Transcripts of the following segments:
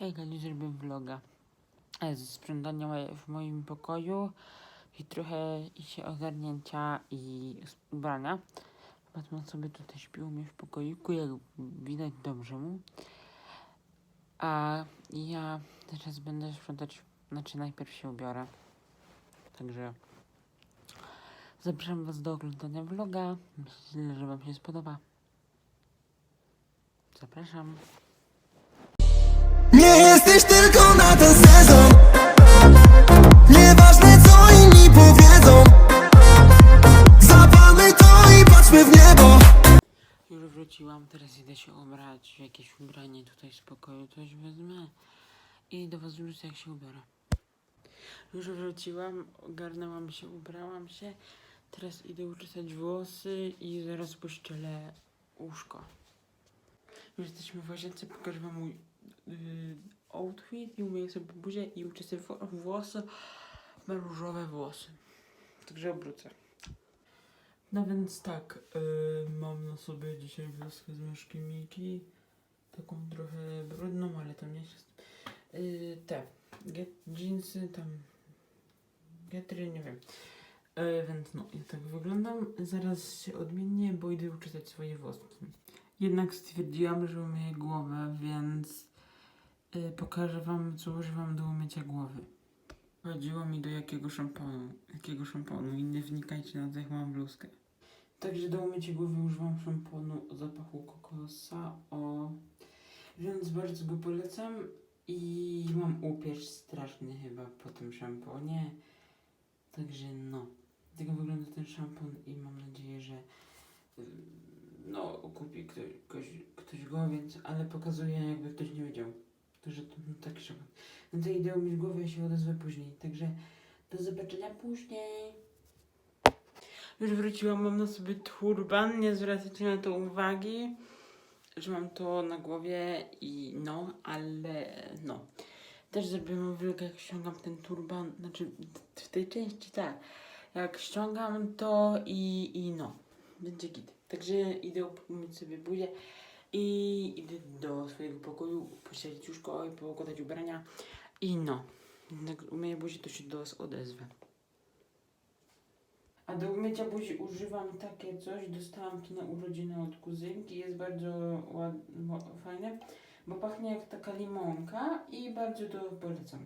Hej, Kali, zrobię vloga e, ze sprzątania w moim pokoju i trochę się ogarnięcia i ubrania. Batman sobie tutaj śpił u mnie w pokoiku, jak widać dobrze mu. A ja teraz będę sprzątać, znaczy najpierw się ubiorę. Także zapraszam was do oglądania vloga. Myślę, że wam się spodoba. Zapraszam. Nie jesteś tylko na ten sezon. Nieważne co inni powiedzą. Zapalmy to i patrzmy w niebo. Już wróciłam, teraz idę się ubrać. W jakieś ubranie tutaj z pokoju, coś wezmę i do was wrócę jak się ubiorę. Już wróciłam, ogarnęłam się, ubrałam się, teraz idę uczesać włosy i zaraz pościelę łóżko. Już jesteśmy w łazience, pokażę wam mój outfit i umyję sobie buzię i uczesę wo- włosy, na różowe włosy. Także obrócę. No więc tak, y, mam na sobie dzisiaj bluzkę z myszki Miki. Taką trochę brudną, ale to nie jest. Y, te get, jeansy, tam getry, nie wiem. Y, więc no, ja tak wyglądam. Zaraz się odmienię, bo idę uczesać swoje włoski. Jednak stwierdziłam, że umyję głowę, więc y, pokażę wam, co używam do umycia głowy. Chodziło mi do jakiego szamponu, jakiego szamponu i nie wnikajcie na to, jak mam bluzkę. Także do umycia głowy używam szamponu o zapachu kokosa, o... więc bardzo go polecam i mam upierz straszny chyba po tym szamponie. Także no, tak wygląda ten szampon i mam nadzieję, że y, no kupi ktoś, ktoś, ktoś go, więc, ale pokazuję jakby ktoś nie wiedział, że to no, taki szampon. No to idę umyć głowę i się odezwę później, także do zobaczenia później. Już wróciłam, mam na sobie turban, nie zwracajcie na to uwagi, że mam to na głowie i no, ale no. Też zrobiłam vlog, jak ściągam ten turban, znaczy w tej części tak, jak ściągam to i, i no, będzie git. Także idę umyć sobie buzię i idę do swojego pokoju, pościelić łóżko i poukładać ubrania i no. Jak umyję buzię, to się do was odezwę. A do umycia buzi używam takie coś, dostałam to na urodziny od kuzynki, jest bardzo ładne, fajne, bo pachnie jak taka limonka i bardzo to polecam.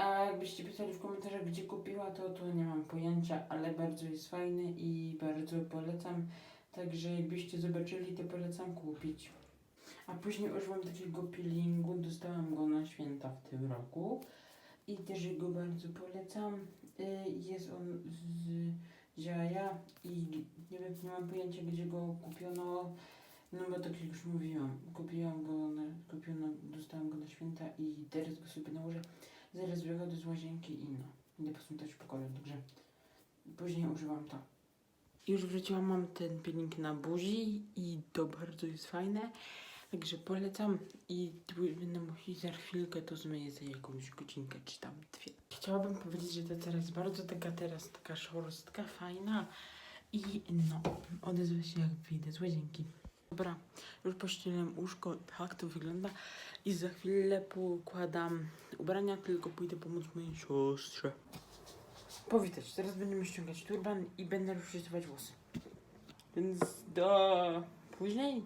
A jakbyście pisali w komentarzach, gdzie kupiła to, to nie mam pojęcia, ale bardzo jest fajny i bardzo polecam. Także jakbyście zobaczyli, to polecam kupić. A później użyłam takiego peelingu, dostałam go na święta w tym roku i też go bardzo polecam. Y, Jest on z Ziaja i nie wiem, nie mam pojęcia gdzie go kupiono, no bo tak jak już mówiłam, kupiłam go, na, kupiono, dostałam go na święta i teraz go sobie nałożę. Zaraz wychodzę z łazienki i no, idę posprzątać pokoju, także później używam to. Już wróciłam, mam ten peeling na buzi i to bardzo jest fajne. Także polecam i będę musieć za chwilkę to zmyję za jakąś godzinkę czy tam dwie. Chciałabym powiedzieć, że to teraz bardzo taka teraz taka szorstka, fajna i no, odezwę się jak wyjdę z łazienki. Dobra, już pościeliłem łóżko, tak to wygląda i za chwilę pokładam ubrania, tylko pójdę pomóc mojej siostrze. Powitać, teraz będziemy ściągać turban i będę rozczytywać włosy. Więc do później.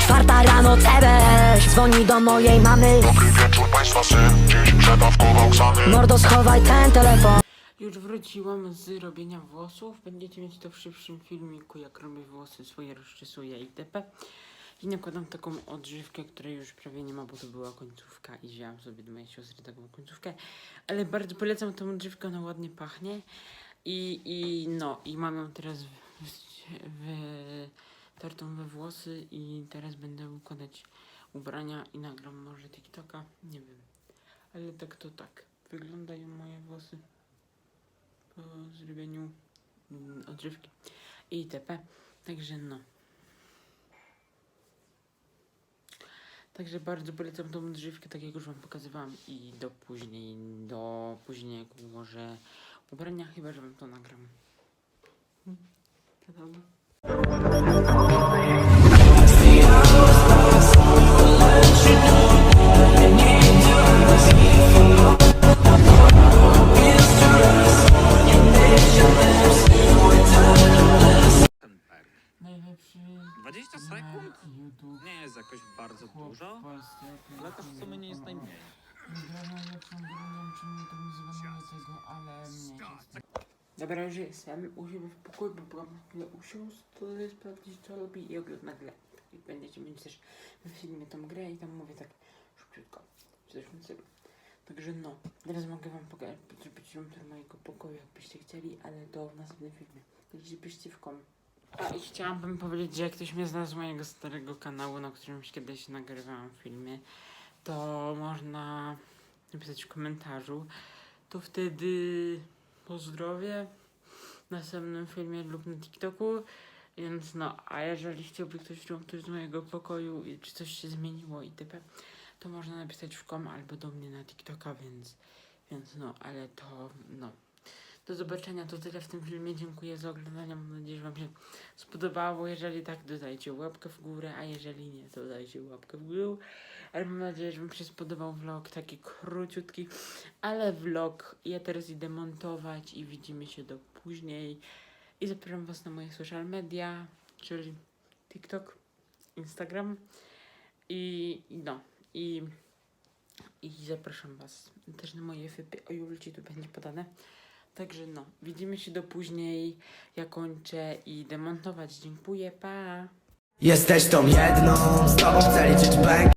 Czwarta rano CBS Dzwoni do mojej mamy wieczór państwa syn Dziś przedawkował Xany Mordo schowaj ten telefon Już wróciłam z robienia włosów. Będziecie mieć to w szybszym filmiku, jak robię włosy swoje, rozczesuję itp. I nakładam taką odżywkę, której już prawie nie ma, bo to była końcówka i wzięłam sobie do mojej siostry taką końcówkę. Ale bardzo polecam tą odżywkę, ona ładnie pachnie. I, i no, i mam ją teraz w, w, tartą we włosy i teraz będę układać ubrania i nagram może TikToka, nie wiem. Ale tak to tak. Wyglądają moje włosy po zrobieniu odżywki i itp. Także no. Także bardzo polecam tą odżywkę, tak jak już wam pokazywałam i do później, do później jak ułożę ubrania, chyba że wam to nagram. Wiadomo. Ale też w sumie nie jest najmniej. Gra najlepszą nie wiem czy mnie to nie zbanuje tego, ale mnie Dobra, już jestem u siebie w pokoju, bo byłam chwilę usiąść, to sprawdzić co robi i ogląda grę. I będziecie mieć też w filmie tą grę i tam mówię tak szybciutko, w tym stylu. Także no, teraz mogę wam pokazać, zrobić room mojego pokoju, jakbyście chcieli, ale to w następnym filmie. Także piszcie w kom. I chciałam wam powiedzieć, że jak ktoś mnie zna z mojego starego kanału, na którym kiedyś nagrywałam filmy, to można napisać w komentarzu, to wtedy pozdrowię w następnym filmie lub na TikToku. Więc no, a jeżeli chciałby ktoś tour z mojego pokoju i czy coś się zmieniło i typę, to można napisać w kom albo do mnie na TikToka, więc, więc no, ale to no. Do zobaczenia, to tyle w tym filmie. Dziękuję za oglądanie. Mam nadzieję, że Wam się spodobało. Jeżeli tak, dodajcie łapkę w górę, a jeżeli nie, to dajcie łapkę w górę. Ale mam nadzieję, że Wam się spodobał vlog, taki króciutki, ale vlog. Ja teraz idę montować i widzimy się do później. I zapraszam Was na moje social media, czyli TikTok, Instagram i no, i, i zapraszam Was też na moje wypy o Julci, tu będzie podane. Także no, widzimy się do później. Ja kończę i idę montować. Dziękuję, pa! Jesteś tą jedną, z tobą chcę liczyć bank